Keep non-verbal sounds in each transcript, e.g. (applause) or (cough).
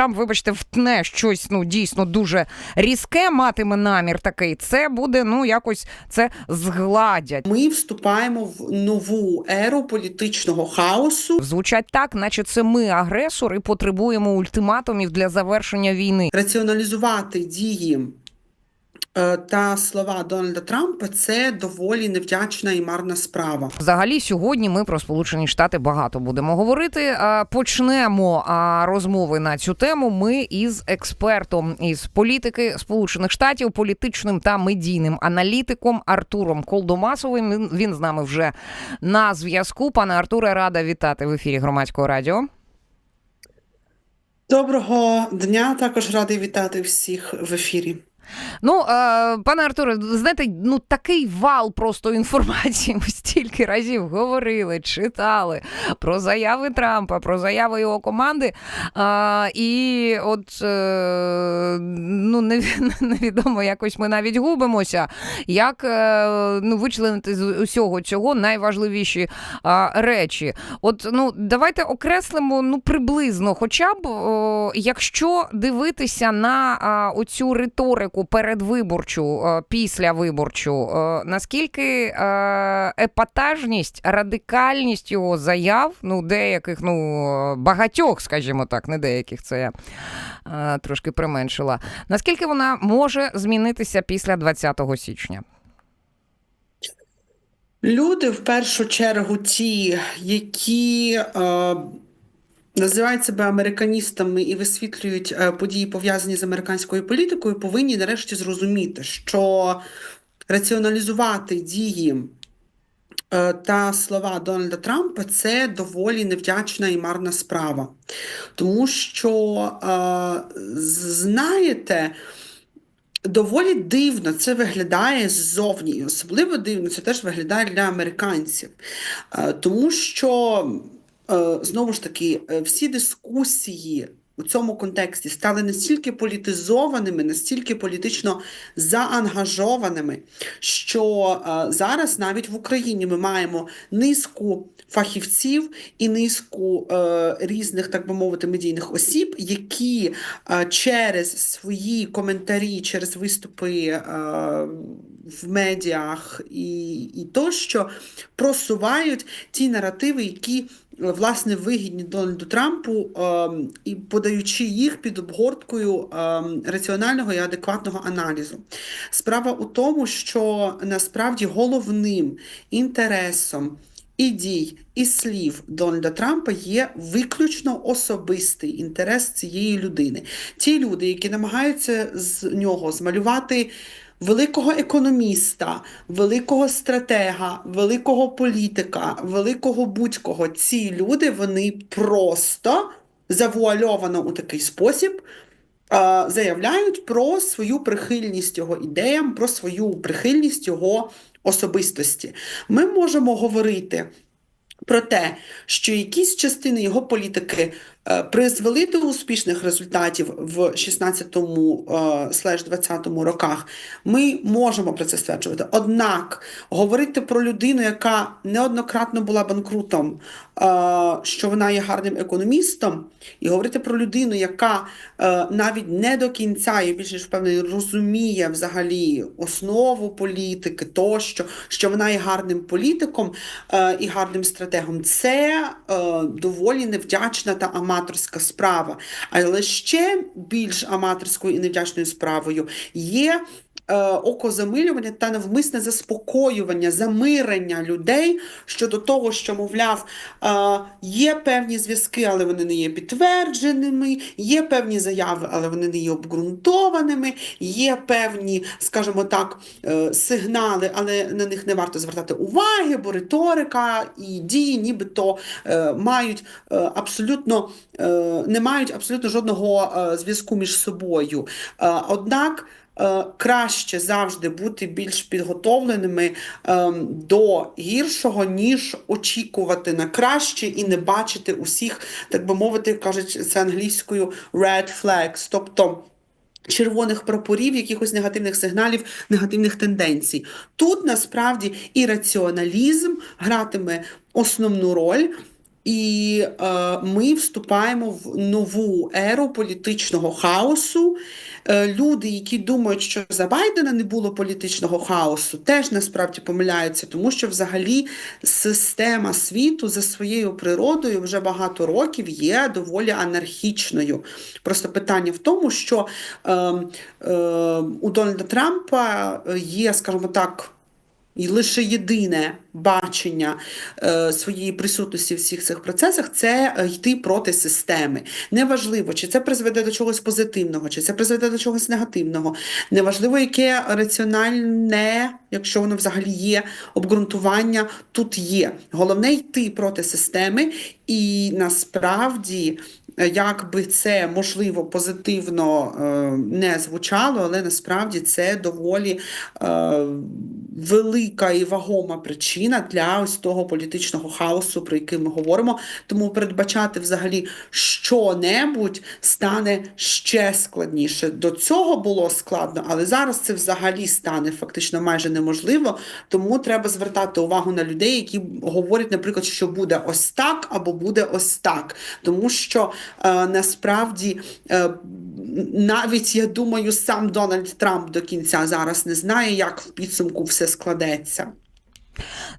Трамп, вибачте, втне щось ну дійсно дуже різке, матиме намір такий, це буде ну якось це згладять. Ми вступаємо в нову еру політичного хаосу. Звучать так, наче це ми агресор, і потребуємо ультиматумів для завершення війни. Раціоналізувати дії та слова Дональда Трампа це доволі невдячна і марна справа. Взагалі, сьогодні ми про Сполучені Штати багато будемо говорити. Почнемо розмови на цю тему. Ми із експертом із політики Сполучених Штатів, політичним та медійним аналітиком Артуром Колдомасовим. Він, він з нами вже на зв'язку. Пане Артуре, рада вітати в ефірі громадського радіо. Доброго дня, також радий вітати всіх в ефірі. Ну, пане Артуре, знаєте, ну такий вал просто інформації. Ми стільки разів говорили, читали про заяви Трампа, про заяви його команди. І от е, ну, (laughs) невідомо, якось ми навіть губимося, як е, ну, вичленити з усього цього найважливіші речі. От ну, давайте окреслимо ну, приблизно, хоча б якщо дивитися на оцю риторику передвиборчу, е, післявиборчу, е, наскільки е, епатажність, радикальність його заяв, ну деяких, ну багатьох, скажімо так, не деяких, це я трошки применшила. Наскільки вона може змінитися після 20 січня? Люди в першу чергу ті, які е, називають себе американістами і висвітлюють е, події, пов'язані з американською політикою, повинні нарешті зрозуміти, що раціоналізувати дії е, та слова Дональда Трампа це доволі невдячна і марна справа. Тому що, е, знаєте, Доволі дивно це виглядає ззовні, особливо дивно це теж виглядає для американців. Тому що, знову ж таки, е, всі дискусії у цьому контексті стали настільки політизованими, настільки політично заангажованими, що е, зараз навіть в Україні ми маємо низку фахівців і низку е, різних, так би мовити, медійних осіб, які е, через свої коментарі, через виступи е, в медіах і, і тощо просувають ті наративи, які е, власне вигідні Дональду Трампу, е, і подаючи їх під обгорткою е, раціонального і адекватного аналізу. Справа у тому, що насправді головним інтересом і дій, і слів Дональда Трампа є виключно особистий інтерес цієї людини. Ті люди, які намагаються з нього змалювати великого економіста, великого стратега, великого політика, великого будь-кого, ці люди вони просто завуальовано у такий спосіб. Заявляють про свою прихильність його ідеям, про свою прихильність його особистості. Ми можемо говорити про те, що якісь частини його політики призвели до успішних результатів в 16-му е, слеш 20-му роках. Ми можемо про це стверджувати. Однак говорити про людину, яка неоднократно була банкрутом, е, що вона є гарним економістом, і говорити про людину, яка е, навіть не до кінця, я більш ніж впевнений, розуміє взагалі основу політики, тощо, що вона є гарним політиком е, і гарним стратегом, це е, доволі невдячна та аматорська справа. Але ще більш аматорською і невдячною справою є. Е, Окозамилювання та навмисне заспокоювання, замирення людей щодо того, що, мовляв, е, є певні зв'язки, але вони не є підтвердженими, є певні заяви, але вони не є обґрунтованими, є певні, скажімо так, е, сигнали, але на них не варто звертати уваги, бо риторика і дії нібито мають абсолютно не мають абсолютно жодного зв'язку між собою. Однак краще завжди бути більш підготовленими ем, до гіршого, ніж очікувати на краще і не бачити усіх, так би мовити, кажуть це англійською red flags, тобто. Червоних прапорів, якихось негативних сигналів, негативних тенденцій. Тут насправді і раціоналізм гратиме основну роль. І е, ми вступаємо в нову еру політичного хаосу. Е, люди, які думають, що за Байдена не було політичного хаосу, теж насправді помиляються, тому що взагалі система світу за своєю природою вже багато років є доволі анархічною. Просто питання в тому, що е, е, у Дональда Трампа є, скажімо так, і лише єдине бачення е, своєї присутності в всіх цих процесах це е, йти проти системи. Неважливо, чи це призведе до чогось позитивного, чи це призведе до чогось негативного. Неважливо, яке раціональне, якщо воно взагалі є, обґрунтування тут є. Головне йти проти системи, і насправді. е, Як би це можливо позитивно е, не звучало, але насправді це доволі е, велика і вагома причина для ось того політичного хаосу, про який ми говоримо. Тому передбачати взагалі що-небудь стане ще складніше. До цього було складно, але зараз це взагалі стане фактично майже неможливо. Тому треба звертати увагу на людей, які говорять, наприклад, що буде ось так або буде ось так. Тому що е, насправді е, навіть я думаю, сам Дональд Трамп до кінця зараз не знає, як в підсумку все складеться.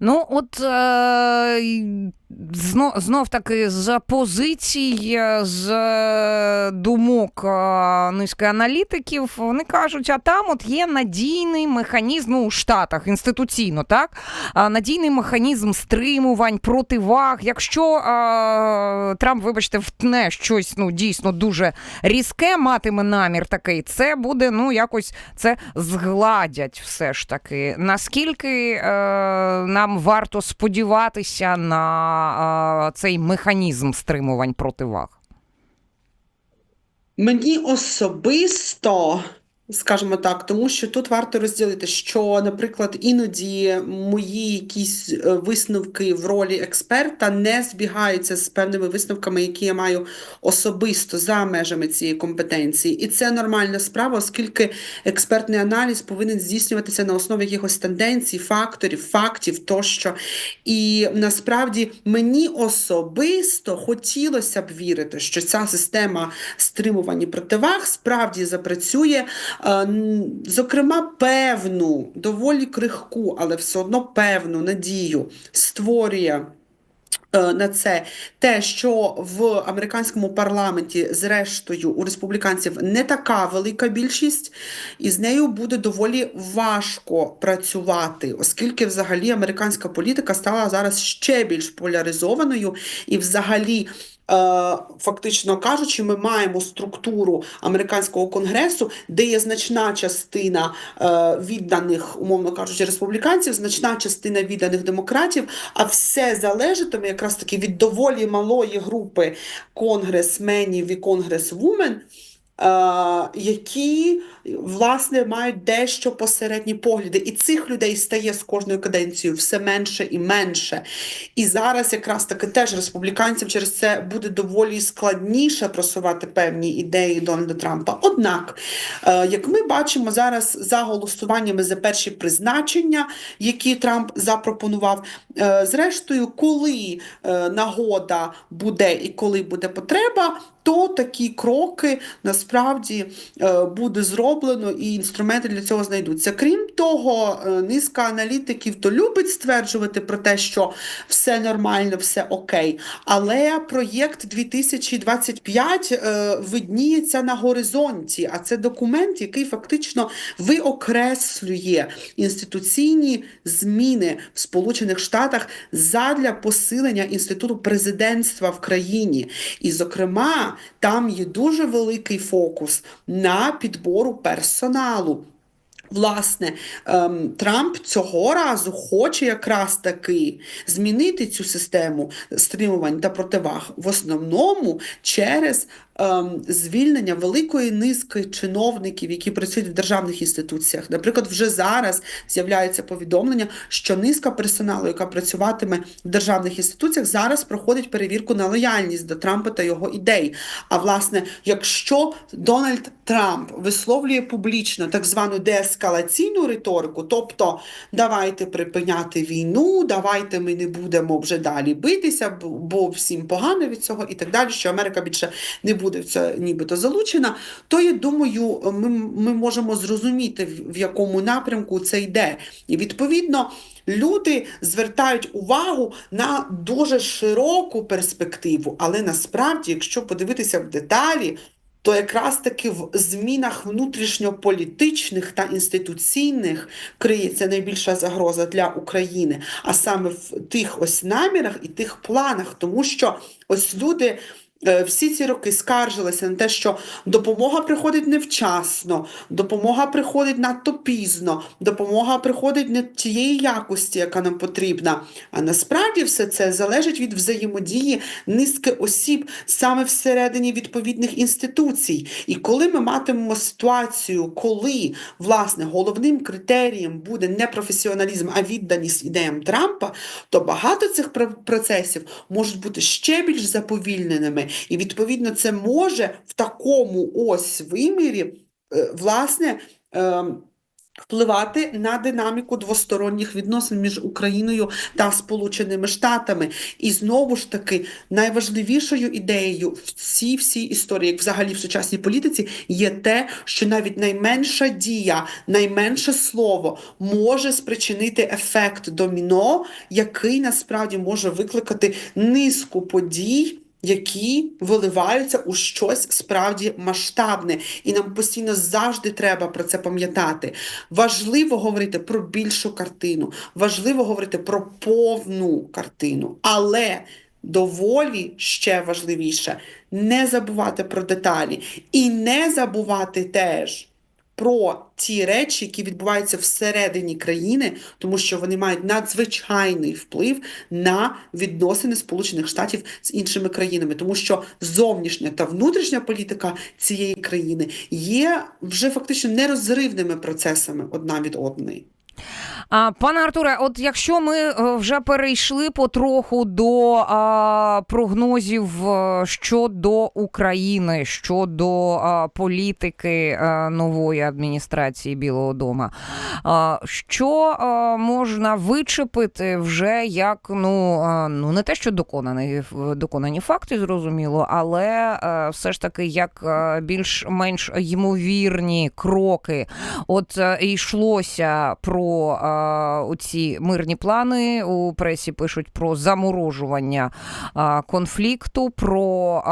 Ну, от е, знов, знов таки з позицій, з е, думок е, низки аналітиків, вони кажуть, а там от є надійний механізм ну, у Штатах інституційно, так? Надійний механізм стримувань, противаг. Якщо е, Трамп, вибачте, втне щось ну, дійсно дуже різке, матиме намір такий, це буде ну, якось це згладять все ж таки. Наскільки е, нам варто сподіватися на цей механізм стримувань противаг? Мені особисто, скажімо так, тому що тут варто розділити, що, наприклад, іноді мої якісь е, висновки в ролі експерта не збігаються з певними висновками, які я маю особисто за межами цієї компетенції. І це нормальна справа, оскільки експертний аналіз повинен здійснюватися на основі якихось тенденцій, факторів, фактів тощо. І насправді мені особисто хотілося б вірити, що ця система стримувань і противаг справді запрацює. Е, Зокрема, певну, доволі крихку, але все одно певну надію створює. е, На це те, що в американському парламенті, зрештою, у республіканців не така велика більшість, і з нею буде доволі важко працювати, оскільки взагалі американська політика стала зараз ще більш поляризованою, і взагалі. Е, Фактично кажучи, ми маємо структуру американського конгресу, де є значна частина е, відданих, умовно кажучи, республіканців, значна частина відданих демократів, а все залежатиме якраз таки від доволі малої групи конгресменів і конгресвумен, е, які власне мають дещо посередні погляди. І цих людей стає з кожною каденцією все менше і менше. І зараз якраз таки теж республіканцям через це буде доволі складніше просувати певні ідеї Дональда Трампа. Однак, е, як ми бачимо зараз за голосуваннями за перші призначення, які Трамп запропонував, е, зрештою, коли е, нагода буде і коли буде потреба, то такі кроки насправді буде зроблено і інструменти для цього знайдуться. Крім того, е, низка аналітиків то любить стверджувати про те, що все нормально, все окей. Але проєкт 2025 е, видніється на горизонті, а це документ, який фактично виокреслює інституційні зміни в Сполучених Штатах задля посилення інституту президентства в країні. І, зокрема, там є дуже великий фокус на підбору персоналу. Власне, ем, Трамп цього разу хоче якраз таки змінити цю систему стримувань та противаг в основному через ем, звільнення великої низки чиновників, які працюють в державних інституціях. Наприклад, вже зараз з'являється повідомлення, що низка персоналу, яка працюватиме в державних інституціях, зараз проходить перевірку на лояльність до Трампа та його ідей. А власне, якщо Дональд Трамп висловлює публічно так звану ескалаційну риторику, тобто давайте припиняти війну, давайте ми не будемо вже далі битися, бо- всім погано від цього і так далі, що Америка більше не буде в це нібито залучена, то я думаю, ми, ми можемо зрозуміти, в якому напрямку це йде. І відповідно. Люди звертають увагу на дуже широку перспективу, але насправді, якщо подивитися в деталі, то якраз таки в змінах внутрішньополітичних та інституційних криється найбільша загроза для України, а саме в тих ось намірах і тих планах, тому що ось люди. Е, Всі ці роки скаржилися на те, що допомога приходить невчасно, допомога приходить надто пізно, допомога приходить не тієї якості, яка нам потрібна. А насправді все це залежить від взаємодії низки осіб саме всередині відповідних інституцій. І коли ми матимемо ситуацію, коли власне головним критерієм буде не професіоналізм, а відданість ідеям Трампа, то багато цих про- процесів можуть бути ще більш заповільненими. І відповідно це може в такому ось вимірі, е, власне. ем, Впливати на динаміку двосторонніх відносин між Україною та Сполученими Штатами. І знову ж таки, найважливішою ідеєю в цій всій історії, як взагалі в сучасній політиці, є те, що навіть найменша дія, найменше слово може спричинити ефект доміно, який насправді може викликати низку подій. Які виливаються у щось справді масштабне, і нам постійно завжди треба про це пам'ятати. Важливо говорити про більшу картину, важливо говорити про повну картину, але доволі ще важливіше не забувати про деталі. І не забувати теж про ті речі, які відбуваються всередині країни, тому що вони мають надзвичайний вплив на відносини Сполучених Штатів з іншими країнами, тому що зовнішня та внутрішня політика цієї країни є вже фактично нерозривними процесами одна від одної. А, пане Артуре, от якщо ми е, вже перейшли потроху до а, прогнозів е, щодо України, щодо а, політики а, нової адміністрації Білого Дома, а, що а, можна вичепити вже як ну, а, ну не те, що доконані, доконані факти, зрозуміло, але е, все ж таки як е, більш-менш ймовірні кроки. От е, йшлося про е, оці мирні плани. У пресі пишуть про заморожування конфлікту, про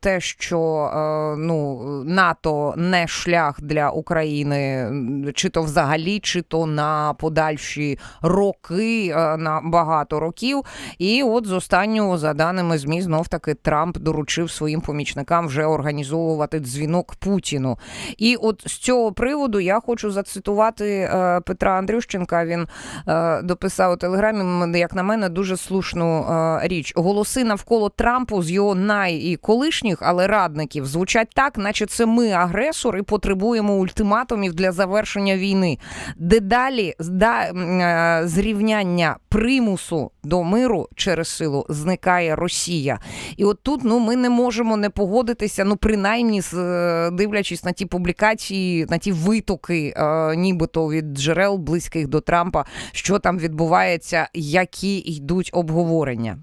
те, що ну, НАТО не шлях для України, чи то взагалі, чи то на подальші роки, на багато років. І от з останнього, за даними ЗМІ, знов таки Трамп доручив своїм помічникам вже організовувати дзвінок Путіну. І от з цього приводу я хочу зацитувати е, Петра Андрющенка. Він е, дописав у телеграмі, як на мене, дуже слушну е, річ. Голоси навколо Трампу з його най і колишніх, але радників звучать так, наче це ми агресор і потребуємо ультиматумів для завершення війни. Дедалі зда, е, зрівняння примусу до миру через силу зникає Росія. І от тут ну ми не можемо не погодитися, ну принаймні е, дивлячись на ті публікації, на ті витоки, е, нібито від джерел близьких до Трампа, що там відбувається, які йдуть обговорення.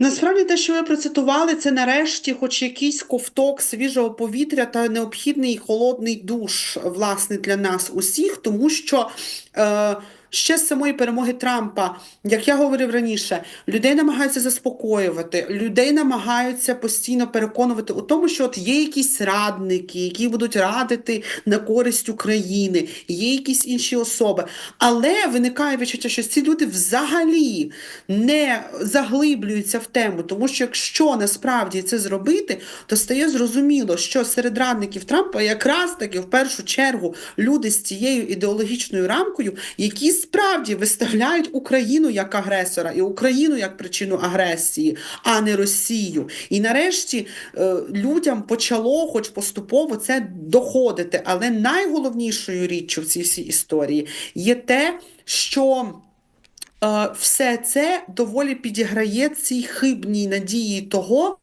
Насправді те, що ви процитували, це нарешті, хоч якийсь ковток свіжого повітря та необхідний холодний душ, власне, для нас усіх, тому що е, ще з самої перемоги Трампа, як я говорив раніше, людей намагаються заспокоювати, людей намагаються постійно переконувати у тому, що от є якісь радники, які будуть радити на користь України, є якісь інші особи. Але виникає відчуття, що ці люди взагалі не заглиблюються в тему, тому що якщо насправді це зробити, то стає зрозуміло, що серед радників Трампа якраз таки в першу чергу люди з цією ідеологічною рамкою, які справді виставляють Україну як агресора і Україну як причину агресії, а не Росію. І нарешті е, людям почало, хоч поступово, це доходити. Але найголовнішою річчю в цій всій історії є те, що е, все це доволі підіграє цій хибній надії того,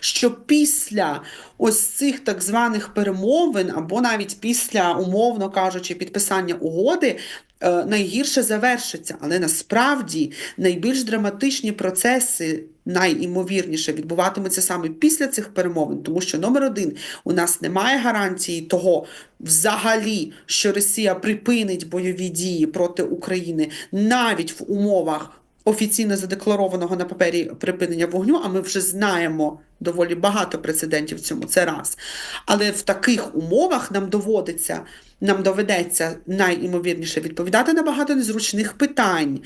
що після ось цих так званих перемовин, або навіть після, умовно кажучи, підписання угоди. Е, Найгірше завершиться, але насправді найбільш драматичні процеси найімовірніше відбуватимуться саме після цих перемовин, тому що номер один у нас немає гарантії того, взагалі, що Росія припинить бойові дії проти України навіть в умовах офіційно задекларованого на папері припинення вогню. А ми вже знаємо доволі багато прецедентів в цьому. Це раз. Але в таких умовах нам доводиться. Нам доведеться найімовірніше відповідати на багато незручних питань,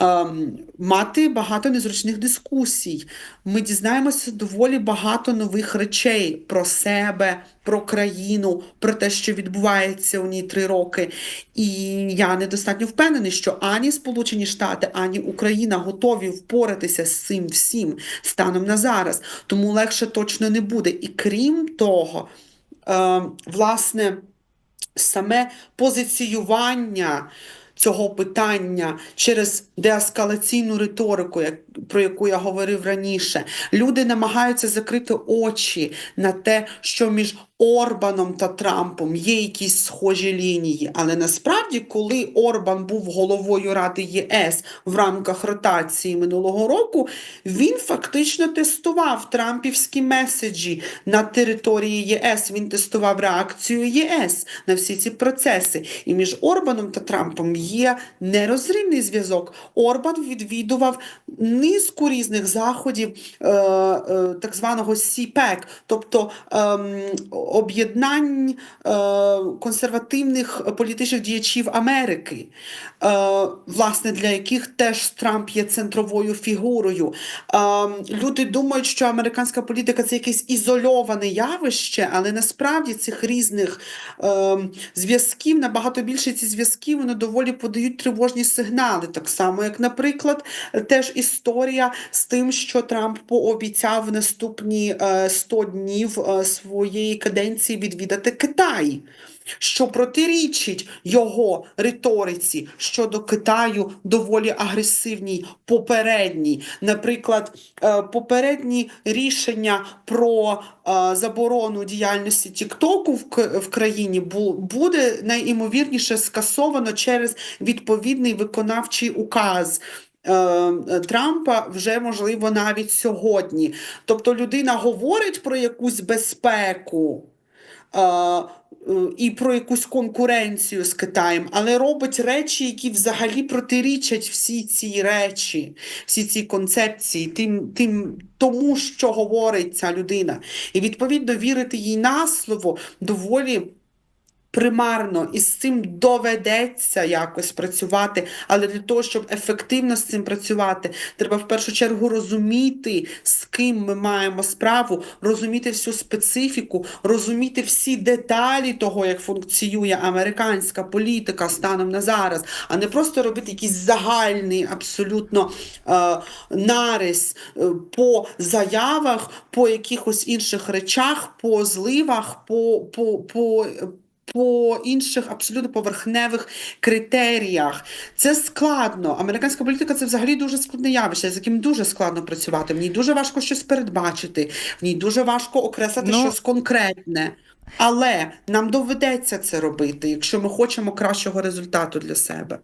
ем, мати багато незручних дискусій. Ми дізнаємося доволі багато нових речей про себе, про країну, про те, що відбувається у ній три роки. І я недостатньо впевнений, що ані Сполучені Штати, ані Україна готові впоратися з цим всім станом на зараз. Тому легше точно не буде. І крім того, е, власне саме позиціювання цього питання через деескалаційну риторику, про яку я говорив раніше, люди намагаються закрити очі на те, що між Орбаном та Трампом є якісь схожі лінії. Але насправді, коли Орбан був головою Ради ЄС в рамках ротації минулого року, він фактично тестував трампівські меседжі на території ЄС. Він тестував реакцію ЄС на всі ці процеси. І між Орбаном та Трампом є нерозривний зв'язок. Орбан відвідував низку різних заходів е, е, так званого СІПЕК, тобто ем, об'єднань е, консервативних політичних діячів Америки, е, власне, для яких теж Трамп є центровою фігурою. Е, люди думають, що американська політика це якесь ізольоване явище, але насправді цих різних зв'язків набагато більше ці зв'язки вони доволі подають тривожні сигнали. Так само, як, наприклад, теж історія з тим, що Трамп пообіцяв наступні е, 100 днів своєї каденції відвідати Китай. Що протирічить його риториці щодо Китаю доволі агресивній попередній. Наприклад, е, попередні рішення про е, заборону діяльності Тіктоку в, країні буде найімовірніше скасовано через відповідний виконавчий указ. е, Трампа вже можливо навіть сьогодні. Тобто людина говорить про якусь безпеку, і про якусь конкуренцію з Китаєм, але робить речі, які взагалі протирічать всі ці речі, всі ці концепції, тим, тим тому, що говорить ця людина. І відповідно вірити їй на слово доволі. Примарно і з цим доведеться якось працювати, але для того, щоб ефективно з цим працювати, треба в першу чергу розуміти, з ким ми маємо справу, розуміти всю специфіку, розуміти всі деталі того, як функціонує американська політика станом на зараз, а не просто робити якийсь загальний абсолютно е, нарис е, по заявах, по якихось інших речах, по зливах, по, по, по по інших абсолютно поверхневих критеріях. Це складно. Американська політика це взагалі дуже складне явище, з яким дуже складно працювати. В ній дуже важко щось передбачити, в ній дуже важко окреслити Ну, щось конкретне. Але нам доведеться це робити, якщо ми хочемо кращого результату для себе.